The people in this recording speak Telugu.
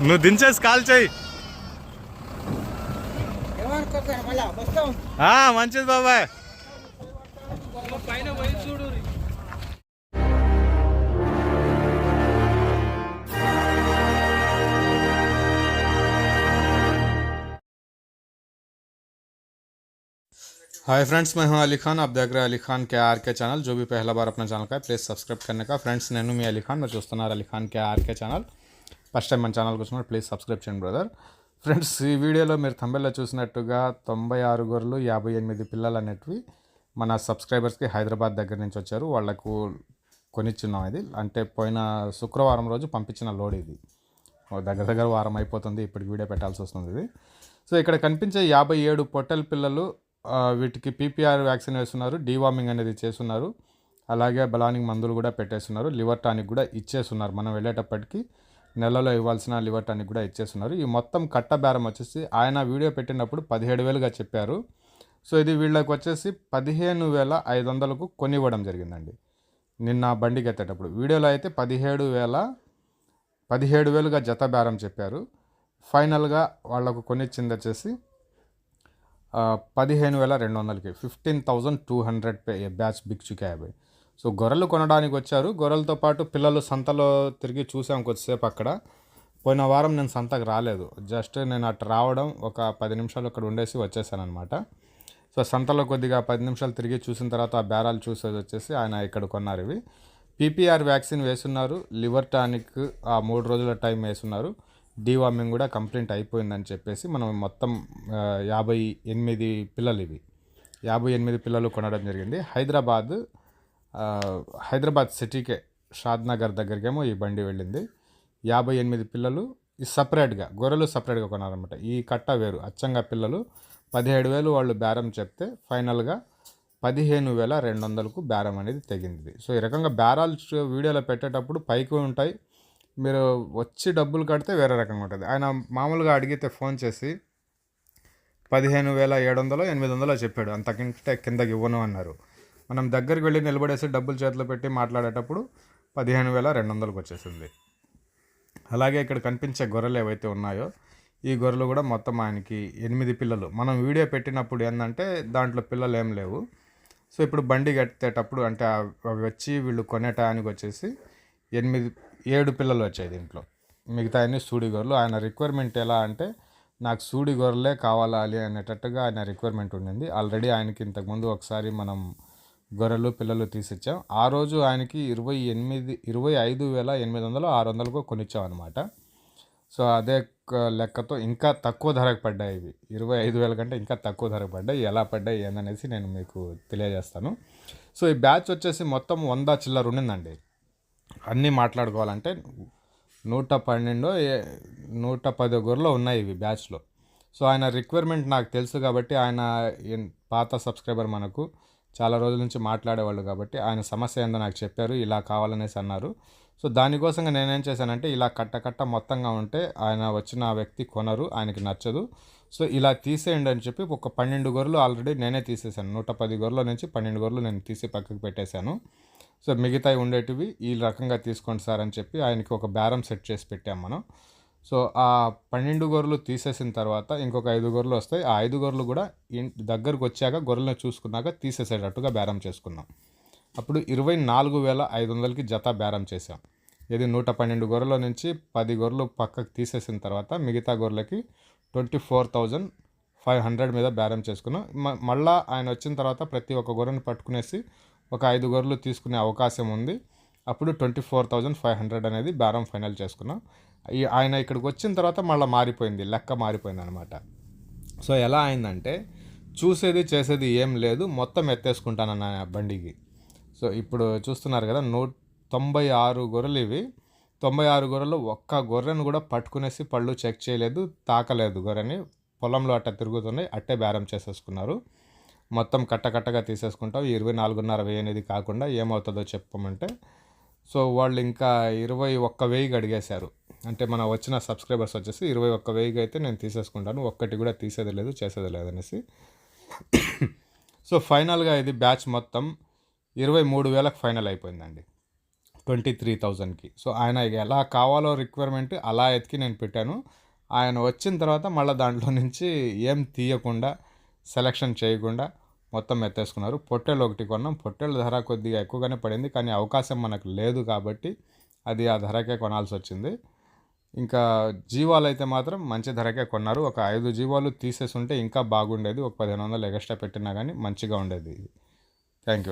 నువ్వు దించేసి కాల్ చేయి ఏమనుకోకండి మళ్ళా వస్తాం ఆ, మంచిది బాబాయ్ పైన పోయి చూడు हाय फ्रेंड्स मैं हूं अली खान आप देख रहे हैं अली खान के आर के चैनल जो भी पहला बार अपना ఛానల్ का ప్లీజ్ సబ్స్క్రైబ్ करने का ఫ్రెండ్స్ నేను మీ అలీ ఖాన్ మీరు చూస్తున్నారు Ali Khan K RK channel first time మన ఛానల్కి వచ్చినప్పుడు ప్లీజ్ సబ్స్క్రైబ్ చేయండి బ్రదర్ ఫ్రెండ్స్ ఈ వీడియోలో మీరు తంబెల్లో చూసినట్టుగా తొంభై ఆరు గొర్రెలు యాభై ఎనిమిది పిల్లలు అనేటివి మన సబ్స్క్రైబర్స్కి హైదరాబాద్ దగ్గర నుంచి వచ్చారు వాళ్ళకు కొనిచ్చున్నాం ఇది అంటే పోయిన శుక్రవారం రోజు పంపించిన లోడ్ ఇది ఓ దగ్గర దగ్గర వారం అయిపోతుంది ఇప్పటికి వీడియో పెట్టాల్సి వస్తుంది ఇది సో ఇక్కడ కనిపించే యాభై ఏడు పొట్టెల పిల్లలు ఆ, వీటికి పీపీఆర్ వ్యాక్సిన్ వేస్తున్నారు డీవార్మింగ్ అనేది చేస్తున్నారు అలాగే బలానికి మందులు కూడా పెట్టేస్తున్నారు లివర్ టానిక్ కూడా ఇచ్చేస్తున్నారు. మనం వెళ్ళేటప్పటికి నెలలో ఇవ్వాల్సిన లివర్ టానిక్ కూడా ఇచ్చేస్తున్నారు. ఈ మొత్తం కట్ట బేరం వచ్చేసి ఆయన వీడియో పెట్టినప్పుడు పదిహేడు వేలుగా చెప్పారు. సో ఇది వీళ్ళకి వచ్చేసి పదిహేను వేల ఐదు వందలకు కొనివ్వడం జరిగిందండి. నిన్న బండికి ఎత్తేటప్పుడు వీడియోలో అయితే పదిహేడు వేల పదిహేడు వేలుగా జత బేరం చెప్పారు. ఫైనల్గా వాళ్ళకు కొనిచ్చింది వచ్చేసి పదిహేను వేల రెండు వందలకి ఫిఫ్టీన్ థౌజండ్ టూ హండ్రెడ్ పే బ్యాచ్ బిగ్ చుకే సో గొర్రెలు కొనడానికి వచ్చారు. గొర్రెలతో పాటు పిల్లలు సంతలో తిరిగి చూసాం కొద్దిసేపు అక్కడ. పోయిన వారం నేను సంతకు రాలేదు. జస్ట్ నేను అటు రావడం ఒక పది నిమిషాలు అక్కడ ఉండేసి వచ్చేసాను అనమాట సో సంతలో కొద్దిగా పది నిమిషాలు తిరిగి చూసిన తర్వాత ఆ బేరాలు చూసేది వచ్చేసి ఆయన ఇక్కడ కొన్నారు ఇవి. పీపీఆర్ వ్యాక్సిన్ వేస్తున్నారు లివర్ టానిక్ ఆ మూడు రోజుల టైం వేస్తున్నారు డీవార్మింగ్ కూడా కంప్లీట్ అయిపోయిందని చెప్పేసి మనం మొత్తం యాభై ఎనిమిది పిల్లలు ఇవి. యాభై ఎనిమిది పిల్లలు కొనడం జరిగింది. హైదరాబాద్ హైదరాబాద్ సిటీకే షాద్ నగర్ దగ్గరికేమో ఈ బండి వెళ్ళింది. యాభై ఎనిమిది పిల్లలు ఈ సపరేట్గా గొర్రెలు సపరేట్గా కొనాలన్నమాట. ఈ కట్ట వేరు అచ్చంగా పిల్లలు పదిహేడు వేలు వాళ్ళు బేరం చెప్తే ఫైనల్గా పదిహేను వేల రెండు వందలకు బేరం అనేది తెగింది. సో ఈ రకంగా బేరాలు వీడియోలో పెట్టేటప్పుడు పైకి ఉంటాయి. మీరు వచ్చి డబ్బులు కడితే వేరే రకంగా ఉంటుంది. ఆయన మామూలుగా అడిగితే ఫోన్ చేసి పదిహేను వేల ఏడు వందలు ఎనిమిది వందలో చెప్పాడు. అంతకంటే కిందకి ఇవ్వను అన్నారు. మనం దగ్గరికి వెళ్ళి నిలబడేసి డబ్బులు చేతిలో పెట్టి మాట్లాడేటప్పుడు పదిహేను వేల రెండు వందలకు వచ్చేసింది. అలాగే ఇక్కడ కనిపించే గొర్రెలు ఏవైతే ఉన్నాయో ఈ గొర్రెలు కూడా మొత్తం ఆయనకి ఎనిమిది పిల్లలు. మనం వీడియో పెట్టినప్పుడు ఏంటంటే దాంట్లో పిల్లలు ఏం లేవు. సో ఇప్పుడు బండి కట్టేటప్పుడు అంటే అవి వచ్చి వీళ్ళు కొనే టయానికి వచ్చేసి ఎనిమిది ఏడు పిల్లలు వచ్చాయి దీంట్లో. మిగతా అన్ని సూడి గొర్రెలు ఆయన రిక్వైర్మెంట్ ఎలా అంటే నాకు సూడి గొర్రెలే కావాలి అనేటట్టుగా ఆయన రిక్వైర్మెంట్ ఉండింది. ఆల్రెడీ ఆయనకి ఇంతకుముందు ఒకసారి మనం గొర్రెలు పిల్లలు తీసిచ్చాం. ఆ రోజు ఆయనకి ఇరవై ఎనిమిది ఇరవై ఐదు వేల ఎనిమిది వందలు ఆరు వందలకు కొనిచ్చాం అనమాట సో అదే లెక్కతో ఇంకా తక్కువ ధరకు పడ్డాయి ఇవి. ఇరవై ఐదు వేల కంటే ఇంకా తక్కువ ధరకు పడ్డాయి. ఎలా పడ్డాయి ఏందనేసి నేను మీకు తెలియజేస్తాను. సో ఈ బ్యాచ్ వచ్చేసి మొత్తం వంద చిల్లర ఉండిందండి. అన్నీ మాట్లాడుకోవాలంటే నూట పన్నెండు నూట పది గొర్రెలు ఉన్నాయి ఇవి బ్యాచ్లో. సో ఆయన రిక్వైర్మెంట్ నాకు తెలుసు కాబట్టి ఆయన పాత సబ్స్క్రైబర్ మనకు చాలా రోజుల నుంచి మాట్లాడేవాళ్ళు కాబట్టి ఆయన సమస్య ఏందో నాకు చెప్పారు ఇలా కావాలనేసి అన్నారు. సో దానికోసంగా నేనేం చేశానంటే ఇలా కట్ట కట్ట మొత్తంగా ఉంటే ఆయన వచ్చిన వ్యక్తి కొనరు ఆయనకి నచ్చదు. సో ఇలా తీసేయండి అని చెప్పి ఒక పన్నెండు గొర్రెలు ఆల్రెడీ నేనే తీసేసాను నూట పది గొర్రెల నుంచి పన్నెండు గొర్రెలు నేను తీసి పక్కకు పెట్టేశాను. సో మిగతాయి ఉండేటివి ఈ రకంగా తీసుకోండి సార్ అని చెప్పి ఆయనకి ఒక బేరం సెట్ చేసి పెట్టాం మనం. సో ఆ పన్నెండు గొర్రెలు తీసేసిన తర్వాత ఇంకొక ఐదు గొర్రెలు వస్తాయి. ఆ ఐదు గొర్రెలు కూడా ఇంటి దగ్గరకు వచ్చాక గొర్రెలను చూసుకున్నాక తీసేసేటట్టుగా బేరం చేసుకున్నాం. అప్పుడు ఇరవై నాలుగు వేల ఐదు వందలకి జత బేరం చేసాం ఇది నూట పన్నెండు గొర్రెల నుంచి పది గొర్రెలు పక్కకు తీసేసిన తర్వాత మిగతా గొర్రెలకి twenty four thousand five hundred మీద బేరం చేసుకున్నాం. మళ్ళీ మళ్ళా ఆయన వచ్చిన తర్వాత ప్రతి ఒక్క గొర్రెని పట్టుకునేసి ఒక ఐదు గొర్రెలు తీసుకునే అవకాశం ఉంది. అప్పుడు twenty four thousand five hundred అనేది బేరం ఫైనల్ చేసుకున్నాం. ఈ ఆయన ఇక్కడికి వచ్చిన తర్వాత మళ్ళీ మారిపోయింది లెక్క మారిపోయింది అనమాట సో ఎలా అయిందంటే చూసేది చేసేది ఏం లేదు మొత్తం ఎత్తేసుకుంటానన్న బండికి. సో ఇప్పుడు చూస్తున్నారు కదా నూ తొంభై ఆరు గొర్రెలు ఇవి. తొంభై ఆరు గొర్రెలు ఒక్క గొర్రెను కూడా పట్టుకునేసి పళ్ళు చెక్ చేయలేదు తాకలేదు. గొర్రెని పొలంలో అట్ట తిరుగుతున్నాయి అట్టే బేరం చేసేసుకున్నారు. మొత్తం కట్టకట్టగా తీసేసుకుంటావు. తీసేసుకుంటాం ఇరవై నాలుగున్నర వెయ్యి అనేది కాకుండా ఏమవుతుందో చెప్పమంటే సో వాళ్ళు ఇంకా ఇరవై ఒక్క వెయ్యికి అడిగేశారు అంటే మన వచ్చిన సబ్స్క్రైబర్స్ వచ్చేసి ఇరవై ఒక్క వెయ్యికి అయితే నేను తీసేసుకుంటాను. ఒక్కటి కూడా తీసేది లేదు చేసేది లేదు అనేసి. సో ఫైనల్గా ఇది బ్యాచ్ మొత్తం ఇరవై మూడు వేలకు ఫైనల్ అయిపోయిందండి. ట్వంటీ త్రీ థౌజండ్కి. సో ఆయన ఎలా కావాలో రిక్వైర్మెంట్ అలా ఎతికి నేను పెట్టాను. ఆయన వచ్చిన తర్వాత మళ్ళీ దాంట్లో నుంచి ఏం తీయకుండా సెలెక్షన్ చేయకుండా మొత్తం ఎత్తేసుకున్నారు. పొట్టెలు ఒకటి కొన్నాం. పొట్టేల ధర కొద్దిగా ఎక్కువగానే పడింది. కానీ అవకాశం మనకు లేదు కాబట్టి అది ఆ ధరకే కొనాల్సి వచ్చింది. ఇంకా జీవాలు అయితే మాత్రం మంచి ధరకే కొన్నారు. ఒక ఐదు జీవాలు తీసేసి ఉంటే ఇంకా బాగుండేది. ఒక పదిహేను వందలు ఎగస్ట్రా పెట్టినా కానీ మంచిగా ఉండేది థ్యాంక్ యూ